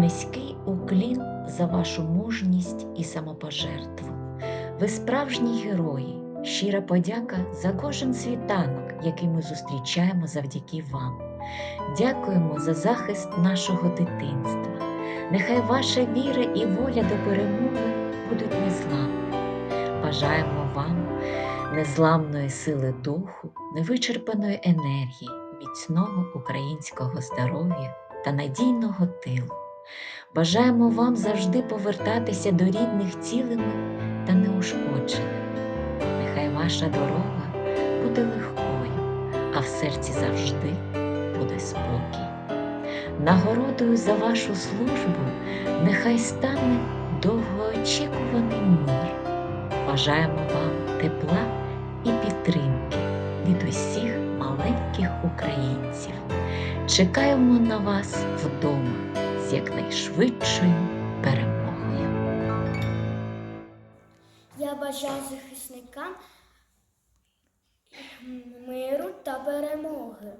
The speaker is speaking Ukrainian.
низький уклін за вашу мужність і самопожертву. Ви справжні герої, щира подяка за кожен світанок, який ми зустрічаємо завдяки вам. Дякуємо за захист нашого дитинства. Нехай ваша віра і воля до перемоги будуть незламними. Бажаємо вам незламної сили духу, невичерпаної енергії, міцного українського здоров'я та надійного тилу. Бажаємо вам завжди повертатися до рідних цілими та неушкодженими. Нехай ваша дорога буде легкою, а в серці завжди буде спокій. Нагородою за вашу службу нехай стане довгоочікуваний мир. Бажаємо вам тепла і підтримки від усіх маленьких українців. Чекаємо на вас вдома з якнайшвидшою перемогою. Я бажаю захисникам миру та перемоги.